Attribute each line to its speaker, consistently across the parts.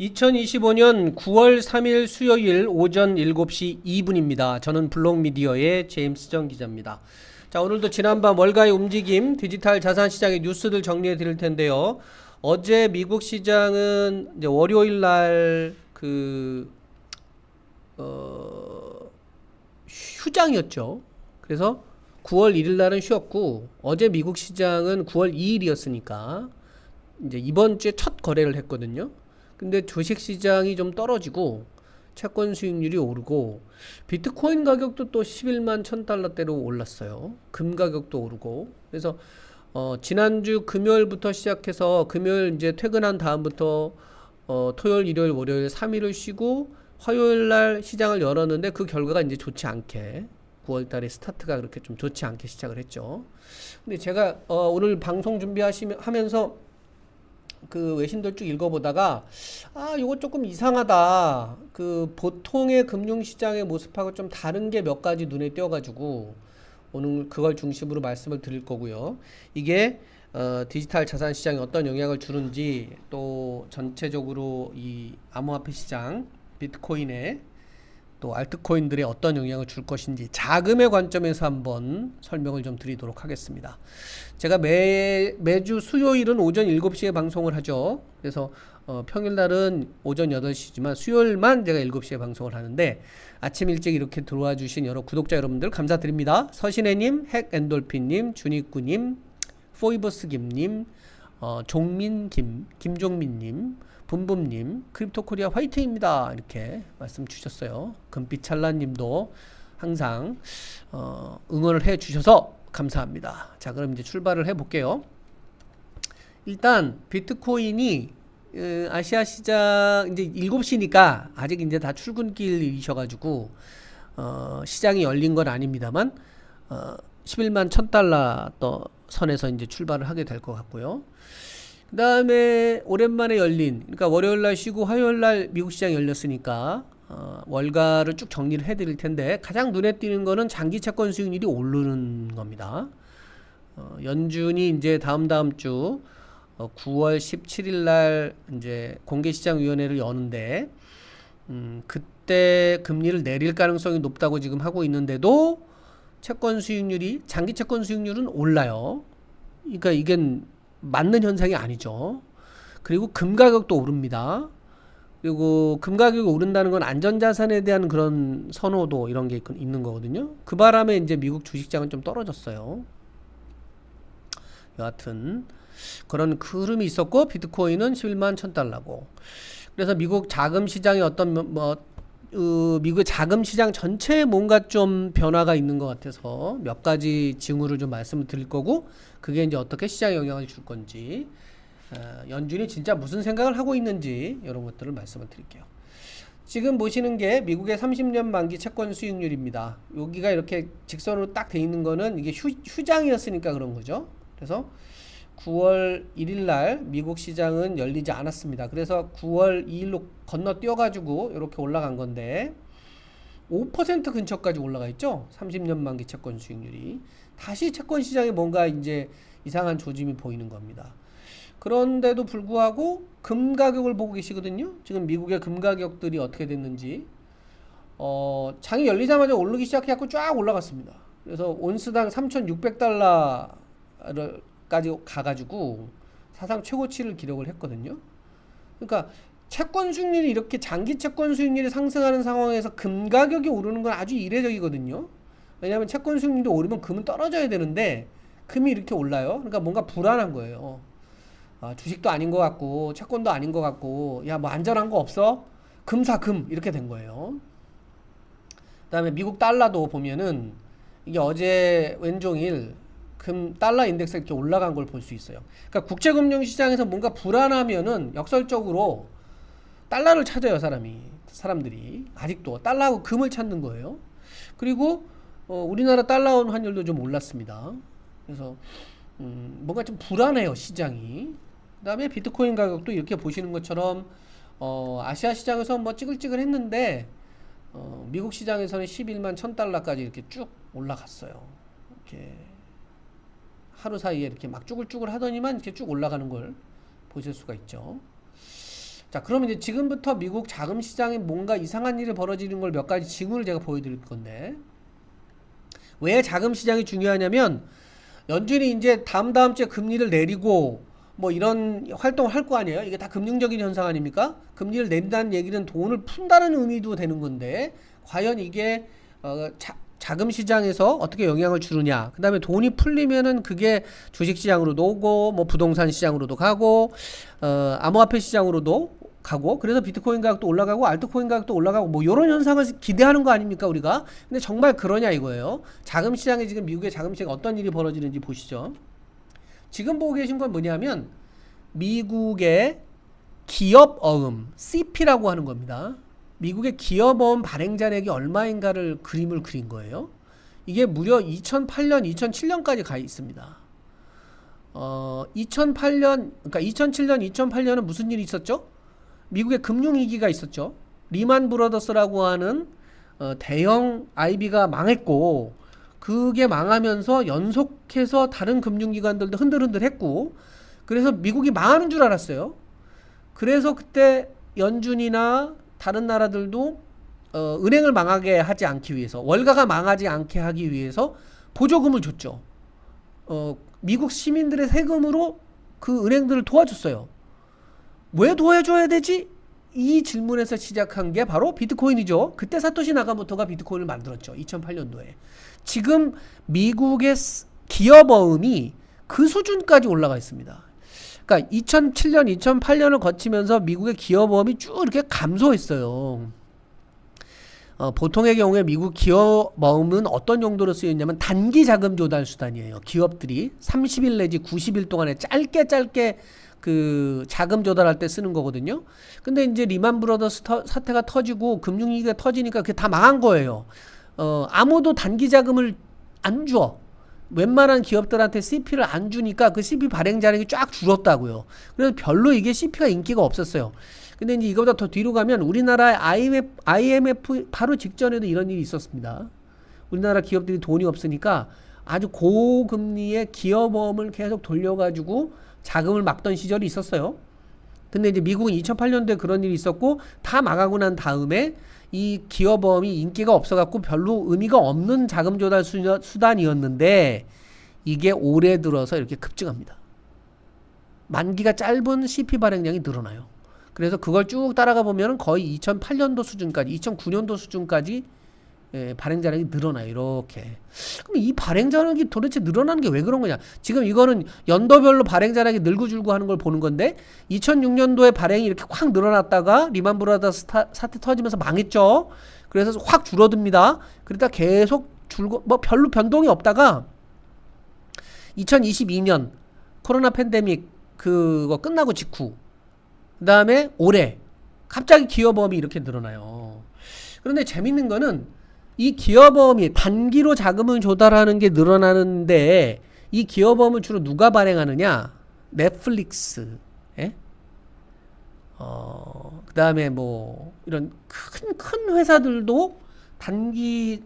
Speaker 1: 2025년 9월 3일 수요일 오전 7시 2분입니다. 저는 블록미디어의 제임스 정 기자입니다. 자, 오늘도 지난밤 월가의 움직임, 디지털 자산 시장의 뉴스들 정리해 드릴 텐데요. 어제 미국 시장은 이제 월요일 날그 어, 휴장이었죠. 그래서 9월 1일 날은 쉬었고 어제 미국 시장은 9월 2일이었으니까 이제 이번 주에 첫 거래를 했거든요. 근데 주식 시장이 좀 떨어지고 채권 수익률이 오르고 비트코인 가격도 또 11만 1000달러대로 올랐어요. 금 가격도 오르고. 그래서 어 지난주 금요일부터 시작해서 금요일 이제 퇴근한 다음부터 어 토요일, 일요일, 월요일 3일을 쉬고 화요일 날 시장을 열었는데 그 결과가 이제 좋지 않게 9월 달에 스타트가 그렇게 좀 좋지 않게 시작을 했죠. 근데 제가 어 오늘 방송 준비하시면 하면서 그 외신들 쭉 읽어보다가 아 이거 조금 이상하다. 그 보통의 금융시장의 모습하고 좀 다른 게 몇 가지 눈에 띄어가지고 오늘 그걸 중심으로 말씀을 드릴 거고요. 이게 어, 디지털 자산 시장에 어떤 영향을 주는지 또 전체적으로 이 암호화폐 시장 비트코인에 또 알트코인들에 어떤 영향을 줄 것인지 자금의 관점에서 한번 설명을 좀 드리도록 하겠습니다. 제가 매, 매주 수요일은 오전 7시에 방송을 하죠. 그래서 어, 평일날은 오전 8시지만 수요일만 제가 7시에 방송을 하는데 아침 일찍 이렇게 들어와 주신 여러 구독자 여러분들 감사드립니다. 서신혜님, 핵엔돌핀님, 준익구님, 포이버스 김님, 어, 종민 김, 김종민님, 붐붐님, 크립토코리아 화이팅입니다. 이렇게 말씀 주셨어요. 금빛 찰나님도 항상 어, 응원을 해 주셔서 감사합니다. 자, 그럼 이제 출발을 해 볼게요. 일단 비트코인이 어, 아시아 시장 이제 7시니까 아직 이제 다 출근길이셔가지고 어, 시장이 열린 건 아닙니다만 어, 11만 1000달러 또 선에서 이제 출발을 하게 될 것 같고요. 그 다음에 오랜만에 열린, 그러니까 월요일 날 쉬고 화요일 날 미국 시장 열렸으니까, 어, 월가를 쭉 정리를 해드릴 텐데, 가장 눈에 띄는 거는 장기 채권 수익률이 오르는 겁니다. 어, 연준이 이제 다음 다음 주, 어, 9월 17일 날 이제 공개시장위원회를 여는데, 음, 그때 금리를 내릴 가능성이 높다고 지금 하고 있는데도, 채권 수익률이, 장기 채권 수익률은 올라요. 그러니까 이게 맞는 현상이 아니죠. 그리고 금 가격도 오릅니다. 그리고 금 가격이 오른다는 건 안전자산에 대한 그런 선호도 이런 게 있- 있는 거거든요. 그 바람에 이제 미국 주식장은 좀 떨어졌어요. 여하튼 그런 그 흐름이 있었고 비트코인은 11만 1000달러고 그래서 미국 자금 시장의 어떤 뭐- 뭐 어, 미국의 자금 시장 전체에 뭔가 좀 변화가 있는 것 같아서 몇 가지 징후를 좀 말씀을 드릴 거고 그게 이제 어떻게 시장에 영향을 줄 건지 어, 연준이 진짜 무슨 생각을 하고 있는지 이런 것들을 말씀을 드릴게요. 지금 보시는 게 미국의 30년 만기 채권 수익률입니다. 여기가 이렇게 직선으로 딱 돼 있는 거는 이게 휴, 휴장이었으니까 그런 거죠. 그래서 9월 1일 날 미국 시장은 열리지 않았습니다. 그래서 9월 2일로 건너뛰어 가지고 이렇게 올라간 건데 5% 근처까지 올라가 있죠. 30년 만기 채권 수익률이 다시 채권 시장에 뭔가 이제 이상한 조짐이 보이는 겁니다. 그런데도 불구하고 금 가격을 보고 계시거든요. 지금 미국의 금 가격들이 어떻게 됐는지 어, 장이 열리자마자 오르기 시작해갖고 쫙 올라갔습니다. 그래서 온스당 3,600달러 까지 가가지고 사상 최고치를 기록을 했거든요. 그러니까 채권 수익률이 이렇게 장기 채권 수익률이 상승하는 상황에서 금 가격이 오르는 건 아주 이례적이거든요. 왜냐하면 채권 수익률도 오르면 금은 떨어져야 되는데 금이 이렇게 올라요. 그러니까 뭔가 불안한 거예요. 아, 주식도 아닌 것 같고 채권도 아닌 것 같고 야 뭐 안전한 거 없어? 금사 금 이렇게 된 거예요. 그다음에 미국 달러도 보면은 이게 어제 왼종일 금 달러 인덱스 이렇게 올라간 걸 볼 수 있어요. 그러니까 국제 금융 시장에서 뭔가 불안하면은 역설적으로 달러를 찾아요, 사람이. 사람들이 아직도 달러하고 금을 찾는 거예요. 그리고 어, 우리나라 달러 환율도 좀 올랐습니다. 그래서 음, 뭔가 좀 불안해요, 시장이. 그다음에 비트코인 가격도 이렇게 보시는 것처럼 어, 아시아 시장에서 뭐 찌글찌글했는데 어, 미국 시장에서는 11만 1000달러까지 이렇게 쭉 올라갔어요. 이렇게 하루 사이에 이렇게 막 쭈글쭈글 하더니만 이렇게 쭉 올라가는 걸 보실 수가 있죠. 자, 그러면 이제 지금부터 미국 자금 시장에 뭔가 이상한 일이 벌어지는 걸 몇 가지 징후를 제가 보여드릴 건데 왜 자금 시장이 중요하냐면 연준이 이제 다음 다음 주에 금리를 내리고 뭐 이런 활동을 할 거 아니에요? 이게 다 금융적인 현상 아닙니까? 금리를 내린다는 얘기는 돈을 푼다는 의미도 되는 건데 과연 이게 어, 자, 자금 시장에서 어떻게 영향을 주느냐. 그 다음에 돈이 풀리면은 그게 주식 시장으로도 오고 뭐 부동산 시장으로도 가고 어, 암호화폐 시장으로도 가고 그래서 비트코인 가격도 올라가고 알트코인 가격도 올라가고 뭐 이런 현상을 기대하는 거 아닙니까 우리가? 근데 정말 그러냐 이거예요. 자금 시장에 지금 미국의 자금 시장에 어떤 일이 벌어지는지 보시죠. 지금 보고 계신 건 뭐냐면 미국의 기업 어음 CP라고 하는 겁니다. 미국의 기업 어음 발행 잔액이 얼마인가를 그림을 그린 거예요. 이게 무려 2008년, 2007년까지 가 있습니다. 어, 2008년, 그러니까 2007년, 2008년은 무슨 일이 있었죠? 미국의 금융위기가 있었죠. 리만 브러더스라고 하는 어, 대형 IB가 망했고, 그게 망하면서 연속해서 다른 금융기관들도 흔들흔들했고, 그래서 미국이 망하는 줄 알았어요. 그래서 그때 연준이나 다른 나라들도 어, 은행을 망하게 하지 않기 위해서 월가가 망하지 않게 하기 위해서 보조금을 줬죠. 어, 미국 시민들의 세금으로 그 은행들을 도와줬어요. 왜 도와줘야 되지? 이 질문에서 시작한 게 바로 비트코인이죠. 그때 사토시 나가모토가 비트코인을 만들었죠. 2008년도에. 지금 미국의 스- 기업 어음이 그 수준까지 올라가 있습니다. 그러니까 2007년, 2008년을 거치면서 미국의 기업 어음이 쭉 이렇게 감소했어요. 어, 보통의 경우에 미국 기업 어음은 어떤 용도로 쓰였냐면 단기 자금 조달 수단이에요. 기업들이 30일 내지 90일 동안에 짧게 짧게 그 자금 조달할 때 쓰는 거거든요. 근데 이제 리만 브러더스 터- 사태가 터지고 금융위기가 터지니까 그게 다 망한 거예요. 어, 아무도 단기 자금을 안 줘. 웬만한 기업들한테 CP를 안 주니까 그 CP 발행 잔액이 쫙 줄었다고요. 그래서 별로 이게 CP가 인기가 없었어요. 근데 이제 이거보다 더 뒤로 가면 우리나라의 IMF, IMF 바로 직전에도 이런 일이 있었습니다. 우리나라 기업들이 돈이 없으니까 아주 고금리의 기업어음을 계속 돌려가지고 자금을 막던 시절이 있었어요. 근데 이제 미국은 2008년도에 그런 일이 있었고 다 망하고 난 다음에 이 기업어음이 인기가 없어갖고 별로 의미가 없는 자금 조달 수- 수단이었는데 이게 올해 들어서 이렇게 급증합니다. 만기가 짧은 CP 발행량이 늘어나요. 그래서 그걸 쭉 따라가 보면 거의 2008년도 수준까지, 2009년도 수준까지 예, 발행 잔액이 늘어나요. 이렇게. 그럼 이 발행 잔액이 도대체 늘어나는 게 왜 그런 거냐? 지금 이거는 연도별로 발행 잔액이 늘고 줄고 하는 걸 보는 건데 2006년도에 발행이 이렇게 확 늘어났다가 리만 브라더스 타- 사태 터지면서 망했죠. 그래서 확 줄어듭니다. 그러다 계속 줄고 뭐 별로 변동이 없다가 2022년 코로나 팬데믹 그거 끝나고 직후 그다음에 올해 갑자기 기업어음이 이렇게 늘어나요. 그런데 재밌는 거는 이 기업어음이 단기로 자금을 조달하는 게 늘어나는데 이 기업어음을 주로 누가 발행하느냐? 넷플릭스, 예? 어, 그 다음에 뭐 이런 큰 큰 회사들도 단기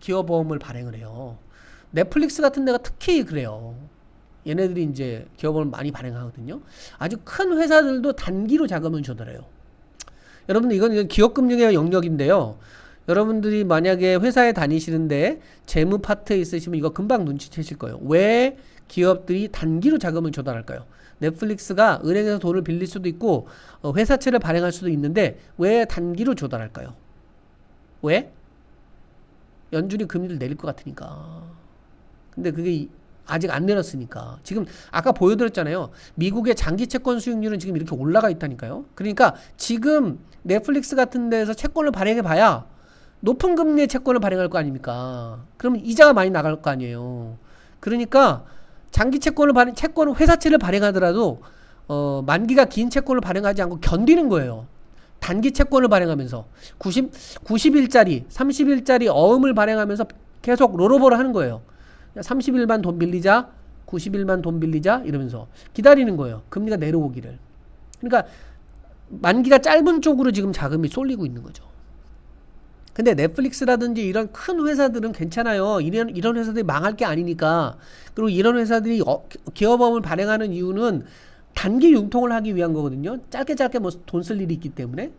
Speaker 1: 기업어음을 발행을 해요. 넷플릭스 같은 데가 특히 그래요. 얘네들이 이제 기업어음을 많이 발행하거든요. 아주 큰 회사들도 단기로 자금을 조달해요. 여러분 이건 이건 기업금융의 영역인데요. 여러분들이 만약에 회사에 다니시는데 재무 파트에 있으시면 이거 금방 눈치채실 거예요. 왜 기업들이 단기로 자금을 조달할까요? 넷플릭스가 은행에서 돈을 빌릴 수도 있고 어, 회사채를 발행할 수도 있는데 왜 단기로 조달할까요? 왜? 연준이 금리를 내릴 것 같으니까. 근데 그게 이- 아직 안 내렸으니까. 지금 아까 보여드렸잖아요. 미국의 장기 채권 수익률은 지금 이렇게 올라가 있다니까요. 그러니까 지금 넷플릭스 같은 데서 채권을 발행해 봐야 높은 금리의 채권을 발행할 거 아닙니까? 그러면 이자가 많이 나갈 거 아니에요. 그러니까 장기 채권을 발행, 채권을 회사채를 발행하더라도 어, 만기가 긴 채권을 발행하지 않고 견디는 거예요. 단기 채권을 발행하면서 90 90일짜리, 30일짜리 어음을 발행하면서 계속 롤오버를 하는 거예요. 30일만 돈 빌리자, 90일만 돈 빌리자 이러면서 기다리는 거예요. 금리가 내려오기를. 그러니까 만기가 짧은 쪽으로 지금 자금이 쏠리고 있는 거죠. 근데 넷플릭스라든지 이런 큰 회사들은 괜찮아요. 이런 이런 회사들이 망할 게 아니니까. 그리고 이런 회사들이 어, 기업어음을 발행하는 이유는 단기 융통을 하기 위한 거거든요. 짧게 짧게 뭐 돈 쓸 일이 있기 때문에.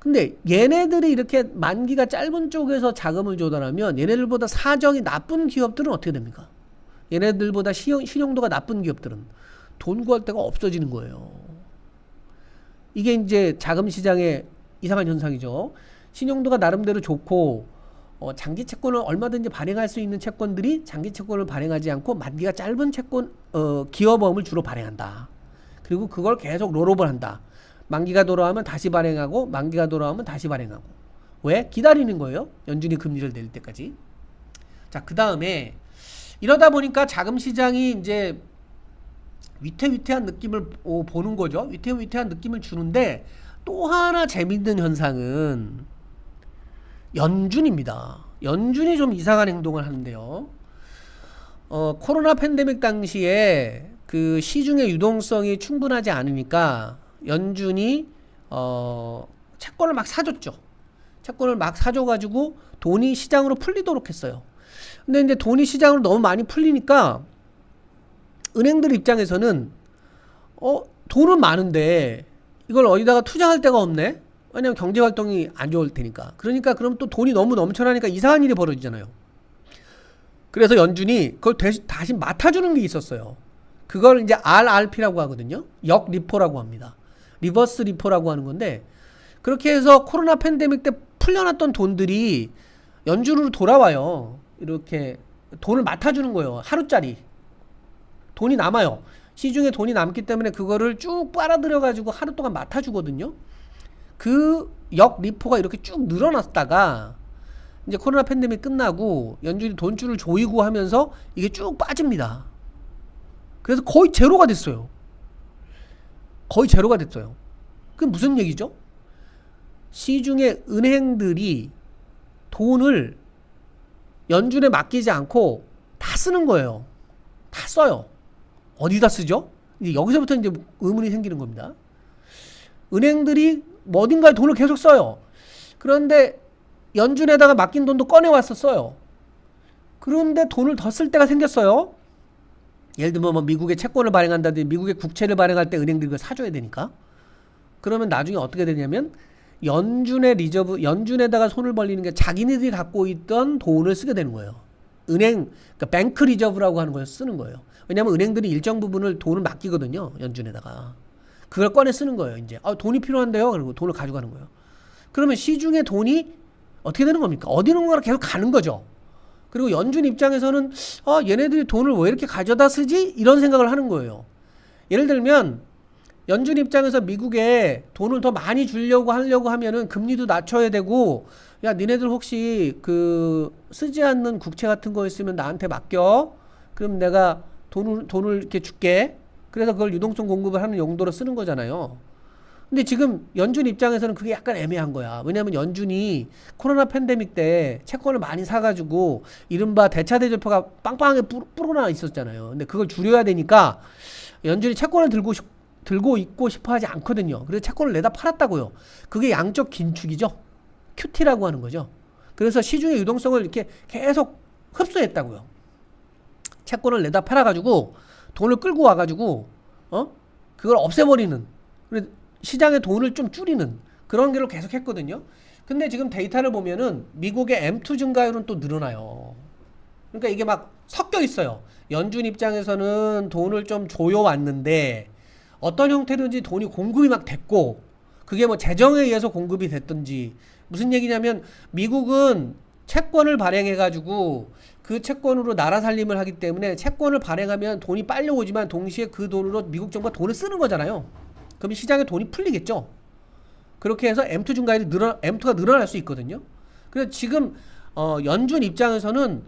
Speaker 1: 근데 얘네들이 이렇게 만기가 짧은 쪽에서 자금을 조달하면 얘네들보다 사정이 나쁜 기업들은 어떻게 됩니까? 얘네들보다 신용, 신용도가 나쁜 기업들은 돈 구할 데가 없어지는 거예요. 이게 이제 자금 시장의 이상한 현상이죠. 신용도가 나름대로 좋고 어, 장기 채권을 얼마든지 발행할 수 있는 채권들이 장기 채권을 발행하지 않고 만기가 짧은 채권 어, 기업어음을 주로 발행한다. 그리고 그걸 계속 롤오버를 한다. 만기가 돌아오면 다시 발행하고 만기가 돌아오면 다시 발행하고 왜 기다리는 거예요? 연준이 금리를 내릴 때까지. 자, 그 다음에 이러다 보니까 자금 시장이 이제 위태위태한 느낌을 오- 보는 거죠. 위태위태한 느낌을 주는데 또 하나 재밌는 현상은 연준입니다. 연준이 좀 이상한 행동을 하는데요. 어, 코로나 팬데믹 당시에 그 시중의 유동성이 충분하지 않으니까 연준이 어, 채권을 막 사줬죠. 채권을 막 사줘가지고 돈이 시장으로 풀리도록 했어요. 근데 이제 돈이 시장으로 너무 많이 풀리니까 은행들 입장에서는 어 돈은 많은데 이걸 어디다가 투자할 데가 없네. 왜냐면 경제 활동이 안 좋을 테니까. 그러니까 그럼 또 돈이 너무 넘쳐나니까 이상한 일이 벌어지잖아요. 그래서 연준이 그걸 대신 다시 맡아주는 게 있었어요. 그걸 이제 RRP라고 하거든요. 역 리포라고 합니다. 리버스 리포라고 하는 건데 그렇게 해서 코로나 팬데믹 때 풀려났던 돈들이 연준으로 돌아와요. 이렇게 돈을 맡아주는 거예요. 하루짜리. 돈이 남아요. 시중에 돈이 남기 때문에 그거를 쭉 빨아들여 가지고 하루 동안 맡아주거든요. 그 역 리포가 이렇게 쭉 늘어났다가 이제 코로나 팬데믹 끝나고 연준이 돈줄을 조이고 하면서 이게 쭉 빠집니다. 그래서 거의 제로가 됐어요. 거의 제로가 됐어요. 그 무슨 얘기죠? 시중의 은행들이 돈을 연준에 맡기지 않고 다 쓰는 거예요. 다 써요. 어디다 쓰죠? 이제 여기서부터 이제 의문이 생기는 겁니다. 은행들이 뭐 어딘가에 돈을 계속 써요. 그런데 연준에다가 맡긴 돈도 꺼내와서 써요. 그런데 돈을 더 쓸 때가 생겼어요. 예를 들면 뭐 미국의 채권을 발행한다든지 미국의 국채를 발행할 때 은행들이 그걸 사줘야 되니까. 그러면 나중에 어떻게 되냐면 연준의 리저브, 연준에다가 손을 벌리는 게 자기네들이 갖고 있던 돈을 쓰게 되는 거예요. 은행, 그러니까 뱅크 리저브라고 하는 걸 쓰는 거예요. 왜냐하면 은행들이 일정 부분을 돈을 맡기거든요. 연준에다가. 그걸 꺼내 쓰는 거예요. 이제 아, 돈이 필요한데요. 그리고 돈을 가져가는 거예요. 그러면 시중에 돈이 어떻게 되는 겁니까? 어디론가 계속 가는 거죠. 그리고 연준 입장에서는 아, 얘네들이 돈을 왜 이렇게 가져다 쓰지? 이런 생각을 하는 거예요. 예를 들면 연준 입장에서 미국에 돈을 더 많이 주려고 하려고 하면은 금리도 낮춰야 되고 야 니네들 혹시 그 쓰지 않는 국채 같은 거 있으면 나한테 맡겨 그럼 내가 돈을 돈을 이렇게 줄게 그래서 그걸 유동성 공급을 하는 용도로 쓰는 거잖아요 근데 지금 연준 입장에서는 그게 약간 애매한 거야 왜냐면 연준이 코로나 팬데믹 때 채권을 많이 사가지고 이른바 대차대조표가 빵빵하게 뿌- 불어나 있었잖아요 근데 그걸 줄여야 되니까 연준이 채권을 들고 싶- 들고 있고 싶어 하지 않거든요. 그래서 채권을 내다 팔았다고요. 그게 양적 긴축이죠. QT라고 하는 거죠. 그래서 시중의 유동성을 이렇게 계속 흡수했다고요. 채권을 내다 팔아가지고 돈을 끌고 와가지고 어 그걸 없애버리는 시장의 돈을 좀 줄이는 그런 길을 계속 했거든요. 근데 지금 데이터를 보면은 미국의 M2 증가율은 또 늘어나요. 그러니까 이게 막 섞여 있어요. 연준 입장에서는 돈을 좀 조여왔는데 어떤 형태로든지 돈이 공급이 막 됐고 그게 뭐 재정에 의해서 공급이 됐든지 무슨 얘기냐면 미국은 채권을 발행해 가지고 그 채권으로 나라 살림을 하기 때문에 채권을 발행하면 돈이 빨려 오지만 동시에 그 돈으로 미국 정부가 돈을 쓰는 거잖아요. 그럼 시장에 돈이 풀리겠죠. 그렇게 해서 M2 증가율이 늘어 M2가 늘어날 수 있거든요. 그래서 지금 어, 연준 입장에서는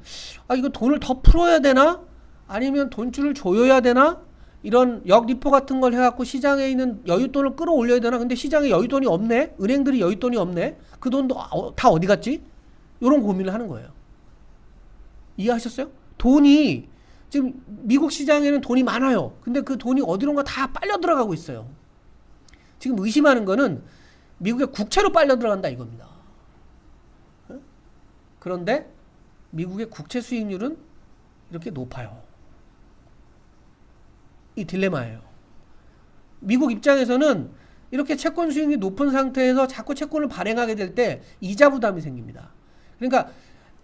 Speaker 1: 아 이거 돈을 더 풀어야 되나? 아니면 돈줄을 조여야 되나? 이런 역리포 같은 걸 해갖고 시장에 있는 여윳돈을 끌어올려야 되나? 근데 시장에 여윳돈이 없네? 은행들이 여윳돈이 없네? 그 돈도 아, 어, 다 어디 갔지? 이런 고민을 하는 거예요 이해하셨어요 돈이 지금 미국 시장에는 돈이 많아요 근데 그 돈이 어디론가 다 빨려 들어가고 있어요 지금 의심하는 거는 미국의 국채로 빨려 들어간다 이겁니다 어? 그런데 미국의 국채 수익률은 이렇게 높아요 이 딜레마예요. 미국 입장에서는 이렇게 채권 수익률이 높은 상태에서 자꾸 채권을 발행하게 될 때 이자 부담이 생깁니다. 그러니까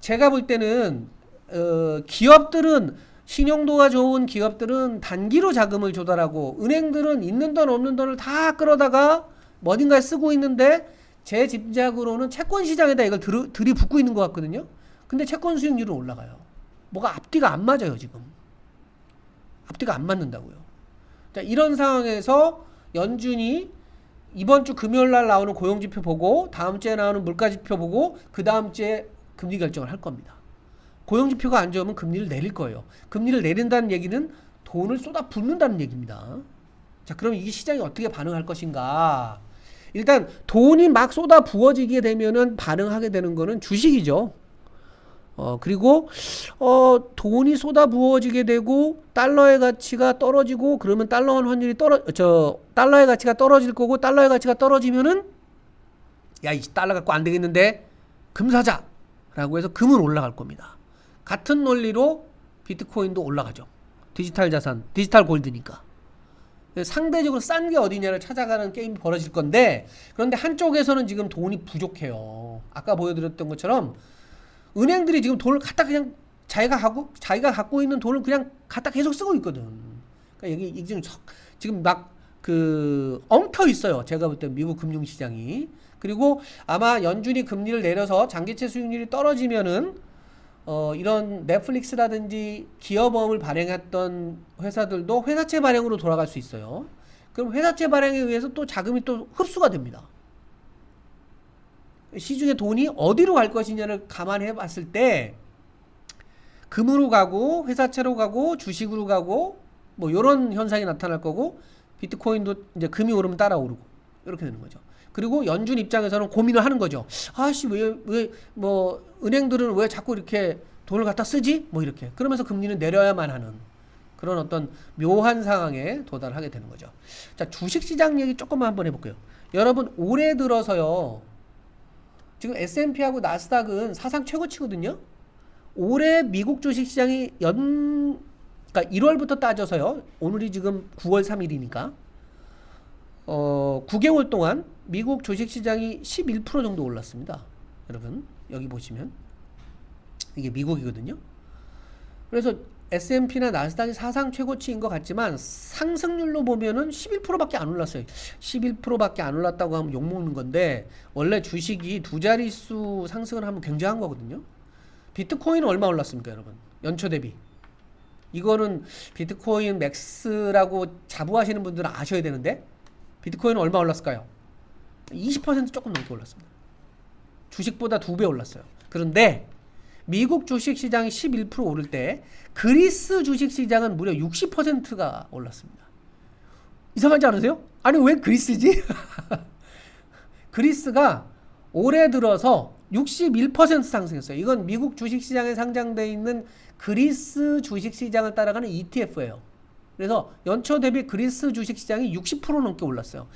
Speaker 1: 제가 볼 때는 어, 기업들은 신용도가 좋은 기업들은 단기로 자금을 조달하고 은행들은 있는 돈 없는 돈을 다 끌어다가 어딘가에 쓰고 있는데 제 짐작으로는 채권 시장에다 이걸 들, 들이붓고 있는 것 같거든요. 근데 채권 수익률은 올라가요. 뭐가 앞뒤가 안 맞아요 지금. 앞뒤가 안 맞는다고요. 자 이런 상황에서 연준이 이번 주 금요일 날 나오는 고용 지표 보고 다음 주에 나오는 물가 지표 보고 그 다음 주에 금리 결정을 할 겁니다. 고용 지표가 안 좋으면 금리를 내릴 거예요. 금리를 내린다는 얘기는 돈을 쏟아 붓는다는 얘기입니다. 자, 그럼 이게 시장이 어떻게 반응할 것인가? 일단 돈이 막 쏟아 부어지게 되면은 반응하게 되는 거는 주식이죠. 어, 그리고 어, 돈이 쏟아 부어지게 되고 달러의 가치가 떨어지고 그러면 달러 원 환율이 떨어 저 달러의 가치가 떨어질 거고 달러의 가치가 떨어지면은 야, 이 달러 갖고 안 되겠는데 금 사자 라고 해서 금은 올라갈 겁니다. 같은 논리로 비트코인도 올라가죠. 디지털 자산, 디지털 골드니까. 상대적으로 싼 게 어디냐를 찾아가는 게임이 벌어질 건데 그런데 한쪽에서는 지금 돈이 부족해요. 아까 보여드렸던 것처럼 은행들이 지금 돈을 갖다 그냥 자기가 하고 자기가 갖고 있는 돈을 그냥 갖다 계속 쓰고 있거든. 그러니까 여기 지금 석- 지금 막 그 엉켜 있어요. 제가 볼 때 미국 금융 시장이 그리고 아마 연준이 금리를 내려서 장기채 수익률이 떨어지면은 어, 이런 넷플릭스라든지 기업어음을 발행했던 회사들도 회사채 발행으로 돌아갈 수 있어요. 그럼 회사채 발행에 의해서 또 자금이 또 흡수가 됩니다. 시중에 돈이 어디로 갈 것이냐를 감안해 봤을 때 금으로 가고 회사채로 가고 주식으로 가고 뭐 이런 현상이 나타날 거고 비트코인도 이제 금이 오르면 따라 오르고 이렇게 되는 거죠. 그리고 연준 입장에서는 고민을 하는 거죠. 아씨 왜 왜 뭐 은행들은 왜 자꾸 이렇게 돈을 갖다 쓰지? 뭐 이렇게 그러면서 금리는 내려야만 하는 그런 어떤 묘한 상황에 도달하게 되는 거죠. 자 주식 시장 얘기 조금만 한번 해볼게요. 여러분 올해 들어서요. 지금 S&P하고 나스닥은 사상 최고치거든요. 올해 미국 주식 시장이 연 그러니까 1월부터 따져서요. 오늘이 지금 9월 3일이니까 어 9개월 동안 미국 주식 시장이 11% 정도 올랐습니다. 여러분 여기 보시면 이게 미국이거든요. 그래서 S&P나 나스닥이 사상 최고치인 것 같지만 상승률로 보면은 11%밖에 안 올랐어요. 11%밖에 안 올랐다고 하면 욕 먹는 건데 원래 주식이 두 자릿수 상승을 하면 굉장한 거거든요. 비트코인은 얼마 올랐습니까, 여러분? 연초 대비. 이거는 비트코인 맥스라고 자부하시는 분들은 아셔야 되는데 비트코인은 얼마 올랐을까요? 20% 조금 넘게 올랐습니다. 주식보다 두 배 올랐어요. 그런데 미국 주식 시장이 11% 오를 때 그리스 주식 시장은 무려 60%가 올랐습니다. 이상하지 않으세요? 아니 왜 그리스지? 그리스가 올해 들어서 61% 상승했어요. 이건 미국 주식 시장에 상장돼 있는 그리스 주식 시장을 따라가는 ETF예요. 그래서 연초 대비 그리스 주식 시장이 60% 넘게 올랐어요.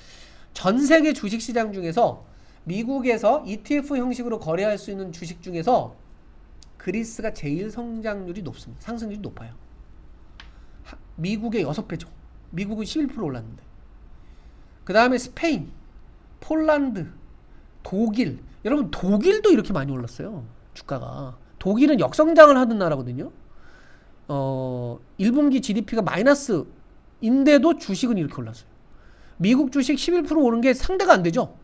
Speaker 1: 전 세계 주식 시장 중에서 미국에서 ETF 형식으로 거래할 수 있는 주식 중에서 그리스가 제일 성장률이 높습니다. 상승률이 높아요. 하- 미국의 6배죠. 미국은 11% 올랐는데. 그 다음에 스페인, 폴란드, 독일. 여러분, 독일도 이렇게 많이 올랐어요. 주가가. 독일은 역성장을 하던 나라거든요. 어, 1분기 GDP가 마이너스인데도 주식은 이렇게 올랐어요. 미국 주식 11% 오른 게 상대가 안 되죠.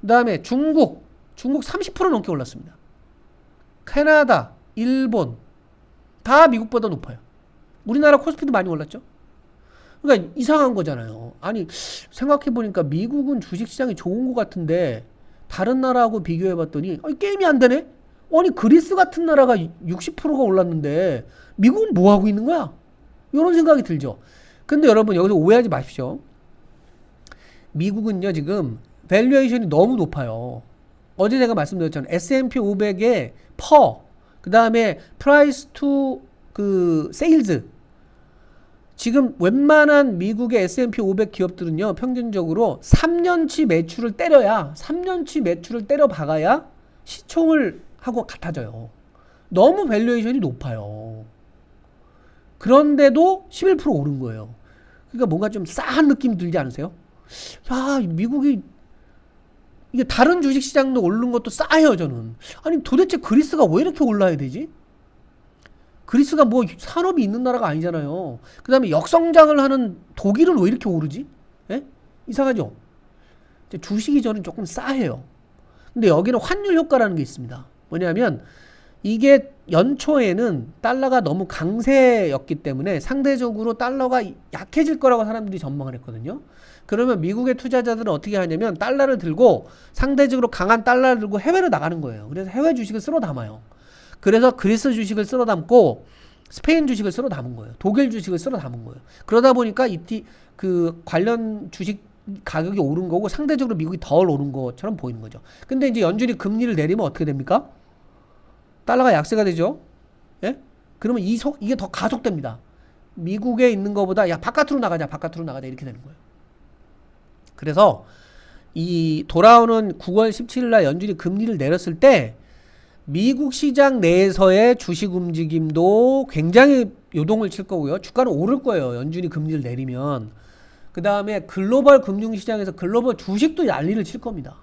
Speaker 1: 그 다음에 중국, 중국 30% 넘게 올랐습니다. 캐나다, 일본 다 미국보다 높아요. 우리나라 코스피도 많이 올랐죠. 그러니까 이상한 거잖아요. 아니 생각해 보니까 미국은 주식 시장이 좋은 것 같은데 다른 나라하고 비교해 봤더니 아니, 게임이 안 되네. 아니 그리스 같은 나라가 60%가 올랐는데 미국은 뭐 하고 있는 거야? 이런 생각이 들죠. 근데 여러분 여기서 오해하지 마십시오. 미국은요 지금 밸류에이션이 너무 높아요. 어제 제가 말씀드렸잖아요. S&P 500의 퍼, 그 다음에 프라이스 투 그 세일즈. 지금 웬만한 미국의 S&P 500 기업들은요, 평균적으로 3년치 매출을 때려야, 3년치 매출을 때려 박아야 시총을 하고 같아져요. 너무 밸류에이션이 높아요. 그런데도 11% 오른 거예요. 그러니까 뭔가 좀 싸한 느낌 들지 않으세요? 야, 미국이 이게 다른 주식 시장도 오르는 것도 싸요, 저는. 아니, 도대체 그리스가 왜 이렇게 올라야 되지? 그리스가 뭐 산업이 있는 나라가 아니잖아요. 그 다음에 역성장을 하는 독일은 왜 이렇게 오르지? 예? 이상하죠? 주식이 저는 조금 싸해요. 근데 여기는 환율 효과라는 게 있습니다. 뭐냐면 이게 연초에는 달러가 너무 강세였기 때문에 상대적으로 달러가 약해질 거라고 사람들이 전망을 했거든요. 그러면 미국의 투자자들은 어떻게 하냐면 달러를 들고 상대적으로 강한 달러를 들고 해외로 나가는 거예요. 그래서 해외 주식을 쓸어 담아요. 그래서 그리스 주식을 쓸어 담고 스페인 주식을 쓸어 담은 거예요. 독일 주식을 쓸어 담은 거예요. 그러다 보니까 이티 그 관련 주식 가격이 오른 거고 상대적으로 미국이 덜 오른 것처럼 보이는 거죠. 근데 이제 연준이 금리를 내리면 어떻게 됩니까? 달러가 약세가 되죠. 예? 그러면 이 속, 이게 더 가속됩니다. 미국에 있는 것보다 야 바깥으로 나가자, 바깥으로 나가자 이렇게 되는 거예요. 그래서 이 돌아오는 9월 17일 날 연준이 금리를 내렸을 때 미국 시장 내에서의 주식 움직임도 굉장히 요동을 칠 거고요. 주가는 오를 거예요. 연준이 금리를 내리면. 그 다음에 글로벌 금융시장에서 글로벌 주식도 난리를 칠 겁니다.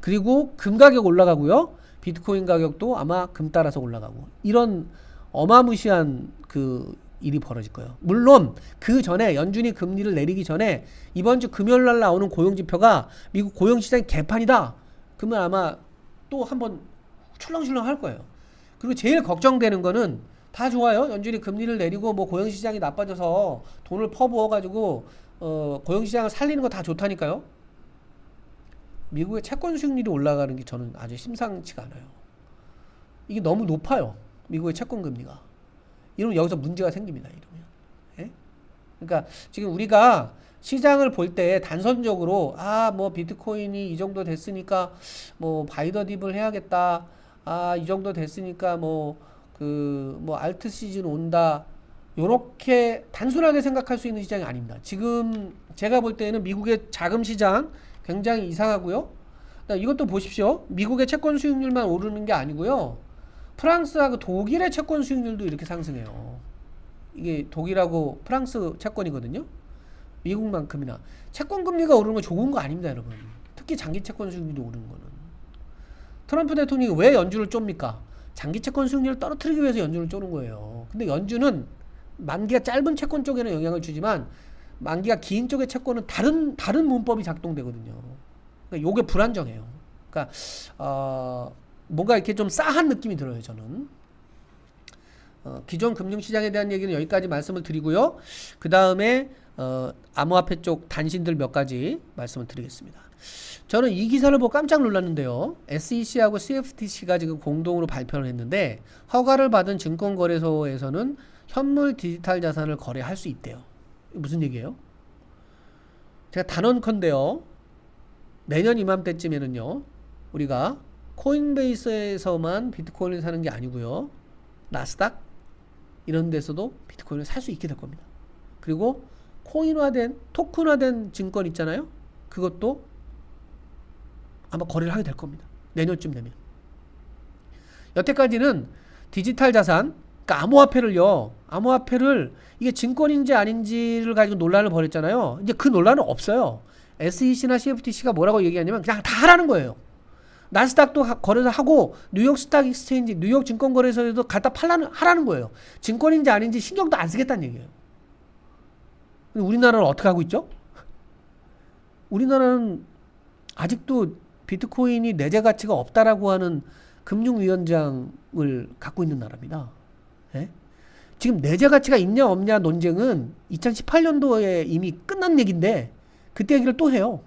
Speaker 1: 그리고 금 가격 올라가고요. 비트코인 가격도 아마 금 따라서 올라가고. 이런 어마무시한 그 일이 벌어질 거예요. 물론 그 전에 연준이 금리를 내리기 전에 이번 주 금요일 날 나오는 고용 지표가 미국 고용 시장이 개판이다. 그러면 아마 또 한번 출렁출렁 할 거예요. 그리고 제일 걱정되는 거는 다 좋아요. 연준이 금리를 내리고 뭐 고용 시장이 나빠져서 돈을 퍼부어 가지고 어 고용 시장을 살리는 거 다 좋다니까요. 미국의 채권 수익률이 올라가는 게 저는 아주 심상치가 않아요. 이게 너무 높아요. 미국의 채권 금리가. 이러면 여기서 문제가 생깁니다. 이러면. 예? 그러니까 지금 우리가 시장을 볼 때 단선적으로 아 뭐 비트코인이 이 정도 됐으니까 뭐 바이더 딥을 해야겠다. 아 이 정도 됐으니까 뭐 그뭐 알트 시즌 온다. 요렇게 단순하게 생각할 수 있는 시장이 아닙니다. 지금 제가 볼 때는 미국의 자금 시장 굉장히 이상하고요. 이것도 보십시오. 미국의 채권 수익률만 오르는 게 아니고요. 프랑스하고 독일의 채권 수익률도 이렇게 상승해요. 이게 독일하고 프랑스 채권이거든요. 미국만큼이나 채권 금리가 오르는 건 좋은 거 아닙니다, 여러분. 특히 장기 채권 수익률이 오르는 거는. 트럼프 대통령이 왜 연준을 쫍니까? 장기 채권 수익률을 떨어뜨리기 위해서 연준을 쪼는 거예요. 근데 연준은 만기가 짧은 채권 쪽에는 영향을 주지만 만기가 긴 쪽의 채권은 다른 다른 문법이 작동되거든요. 그러니까 요게 불안정해요. 그러니까 어, 뭔가 이렇게 좀 싸한 느낌이 들어요, 저는. 어, 기존 금융시장에 대한 얘기는 여기까지 말씀을 드리고요. 그 다음에 어, 암호화폐 쪽 단신들 몇 가지 말씀을 드리겠습니다. 저는 이 기사를 보고 깜짝 놀랐는데요. SEC하고 CFTC가 지금 공동으로 발표를 했는데 허가를 받은 증권거래소에서는 현물 디지털 자산을 거래할 수 있대요. 무슨 얘기예요? 제가 단언컨대요. 내년 이맘때쯤에는요. 우리가 코인베이스에서만 비트코인을 사는 게 아니고요. 나스닥 이런 데서도 비트코인을 살 수 있게 될 겁니다. 그리고 코인화된 토큰화된 증권 있잖아요. 그것도 아마 거래를 하게 될 겁니다. 내년쯤 되면. 여태까지는 디지털 자산, 그러니까 암호화폐를요. 암호화폐를 이게 증권인지 아닌지를 가지고 논란을 벌였잖아요. 이제 그 논란은 없어요. SEC나 CFTC가 뭐라고 얘기하냐면 그냥 다 하라는 거예요. 나스닥도 하- 거래를 하고 뉴욕 스탁 익스체인지, 뉴욕 증권 거래소에도 갖다 팔라는 하라는 거예요. 증권인지 아닌지 신경도 안 쓰겠다는 얘기예요. 근데 우리나라는 어떻게 하고 있죠? 우리나라는 아직도 비트코인이 내재 가치가 없다라고 하는 금융위원장을 갖고 있는 나라입니다. 예? 지금 내재 가치가 있냐 없냐 논쟁은 2018년도에 이미 끝난 얘기인데 그때 얘기를 또 해요.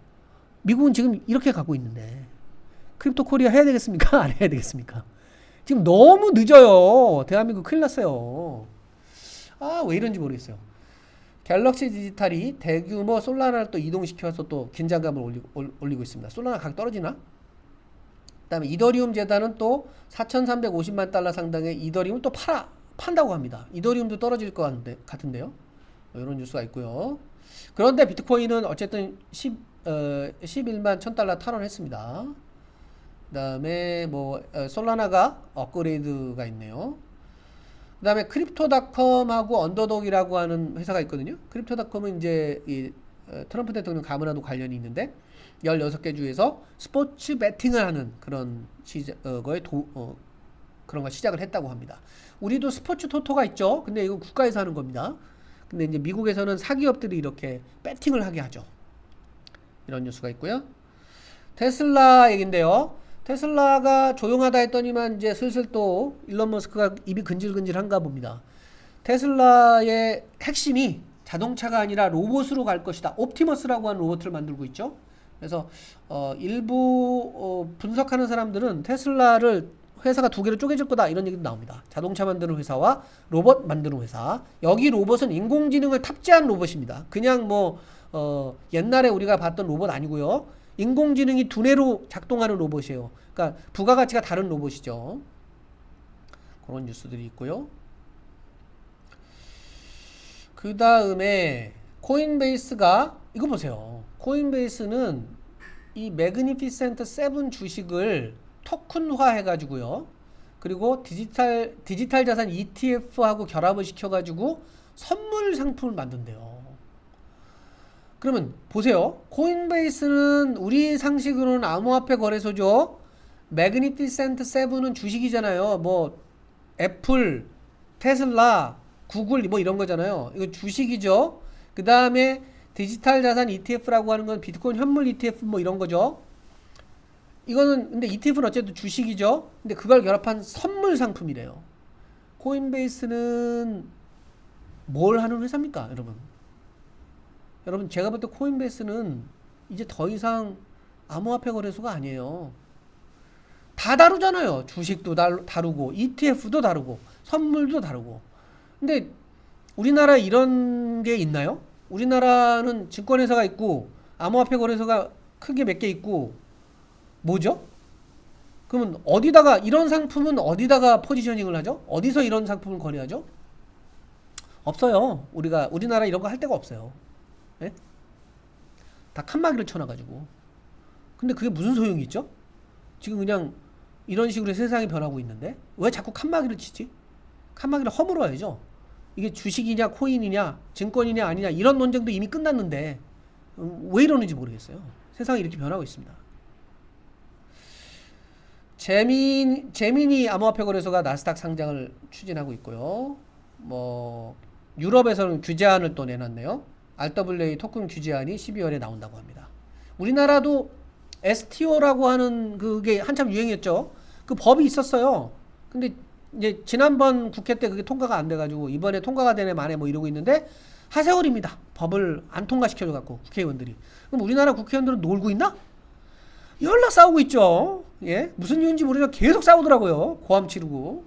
Speaker 1: 미국은 지금 이렇게 갖고 있는데 크립토 코리아 해야 되겠습니까? 안 해야 되겠습니까? 지금 너무 늦어요. 대한민국 큰일 났어요. 아, 왜 이런지 모르겠어요. 갤럭시 디지털이 대규모 솔라나를 또 이동시켜서 또 긴장감을 올리고, 올- 올리고 있습니다. 솔라나 가격 떨어지나? 그 다음에 이더리움 재단은 또 4,350만 달러 상당의 이더리움 또 팔아 판다고 합니다. 이더리움도 떨어질 것 같은데, 같은데요. 이런 뉴스가 있고요. 그런데 비트코인은 어쨌든 10, 어, 11만 1000달러 탈원했습니다. 그 다음에 뭐 어, 솔라나가 업그레이드가 있네요. 그 다음에 크립토닷컴하고 언더독이라고 하는 회사가 있거든요. 크립토닷컴은 이제 이 어, 트럼프 대통령 가문하고 관련이 있는데 16개 주에서 스포츠 베팅을 하는 그런 시작에 도, 어, 그런 걸 시작을 했다고 합니다. 우리도 스포츠 토토가 있죠. 근데 이거 국가에서 하는 겁니다. 근데 이제 미국에서는 사기업들이 이렇게 배팅을 하게 하죠. 이런 뉴스가 있고요. 테슬라 얘긴데요. 테슬라가 조용하다 했더니만 이제 슬슬 또 일론 머스크가 입이 근질근질한가 봅니다. 테슬라의 핵심이 자동차가 아니라 로봇으로 갈 것이다. 옵티머스라고 하는 로봇을 만들고 있죠. 그래서 어, 일부 어, 분석하는 사람들은 테슬라를 회사가 두 개로 쪼개질 거다 이런 얘기도 나옵니다. 자동차 만드는 회사와 로봇 만드는 회사. 여기 로봇은 인공지능을 탑재한 로봇입니다. 그냥 뭐 어, 옛날에 우리가 봤던 로봇 아니고요. 인공지능이 두뇌로 작동하는 로봇이에요. 그러니까 부가가치가 다른 로봇이죠. 그런 뉴스들이 있고요. 그 다음에 코인베이스가 이거 보세요. 코인베이스는 이 매그니피센트 세븐 주식을 토큰화 해가지고요. 그리고 디지털 디지털 자산 ETF하고 결합을 시켜가지고 선물 상품을 만든대요. 그러면 보세요. 코인베이스는 우리 상식으로는 암호화폐 거래소죠. 매그니피센트 세븐은 주식이잖아요. 뭐 애플, 테슬라, 구글 뭐 이런 거잖아요. 이거 주식이죠. 그 다음에 디지털 자산 ETF라고 하는 건 비트코인 현물 ETF 뭐 이런 거죠. 이거는 근데 ETF는 어쨌든 주식이죠. 근데 그걸 결합한 선물 상품이래요. 코인베이스는 뭘 하는 회사입니까, 여러분? 여러분 제가 볼 때 코인베이스는 이제 더 이상 암호화폐 거래소가 아니에요. 다 다루잖아요. 주식도 다루고 ETF도 다루고 선물도 다루고. 근데 우리나라 이런 게 있나요? 우리나라는 증권회사가 있고 암호화폐 거래소가 크게 몇 개 있고 뭐죠? 그러면 어디다가 이런 상품은 어디다가 포지셔닝을 하죠? 어디서 이런 상품을 거래하죠? 없어요. 우리가 우리나라 이런 거 할 데가 없어요. 예? 다 칸막이를 쳐놔가지고. 근데 그게 무슨 소용이 있죠? 지금 그냥 이런 식으로 세상이 변하고 있는데 왜 자꾸 칸막이를 치지? 칸막이를 허물어야죠. 이게 주식이냐 코인이냐 증권이냐 아니냐 이런 논쟁도 이미 끝났는데 음, 왜 이러는지 모르겠어요. 세상이 이렇게 변하고 있습니다. 재민 재민이 암호화폐 거래소가 나스닥 상장을 추진하고 있고요. 뭐 유럽에서는 규제안을 또 내놨네요. RWA 토큰 규제안이 12월에 나온다고 합니다. 우리나라도 STO라고 하는 그게 한참 유행했죠. 그 법이 있었어요. 근데 이제 지난번 국회 때 그게 통과가 안 돼가지고 이번에 통과가 되네 만에 뭐 이러고 있는데 하세월입니다. 법을 안 통과시켜줘 갖고 국회의원들이. 그럼 우리나라 국회의원들은 놀고 있나? 열나 싸우고 있죠. 예, 무슨 이유인지 모르지만 계속 싸우더라고요. 고함 치르고.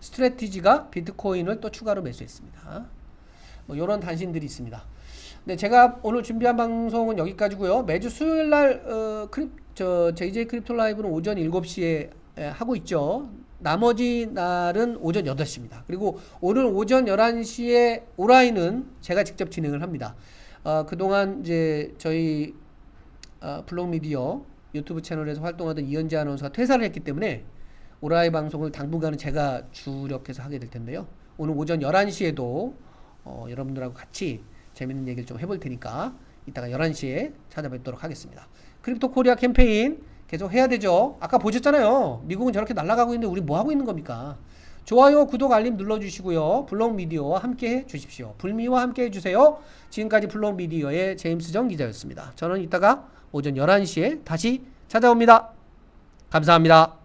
Speaker 1: 스트레티지가 비트코인을 또 추가로 매수했습니다. 뭐 이런 단신들이 있습니다. 네, 제가 오늘 준비한 방송은 여기까지고요. 매주 수요일 날 어, 크립 저 JJ 크립토 라이브는 오전 7시에 에, 하고 있죠. 나머지 날은 오전 8시입니다. 그리고 오늘 오전 11시에 오라이는 제가 직접 진행을 합니다. 어, 그동안 이제 저희 어, 블록 미디어 유튜브 채널에서 활동하던 이현재 아나운서가 퇴사를 했기 때문에 오라이 방송을 당분간은 제가 주력해서 하게 될 텐데요. 오늘 오전 11시에도 어, 여러분들하고 같이 재밌는 얘기를 좀 해볼 테니까 이따가 11시에 찾아뵙도록 하겠습니다. 크립토 코리아 캠페인 계속 해야 되죠. 아까 보셨잖아요. 미국은 저렇게 날아가고 있는데 우리 뭐 하고 있는 겁니까? 좋아요, 구독, 알림 눌러주시고요. 블록 미디어와 함께 해 주십시오. 불미와 함께 해주세요. 지금까지 블록 미디어의 제임스 정 기자였습니다. 저는 이따가 오전 11시에 다시 찾아옵니다. 감사합니다.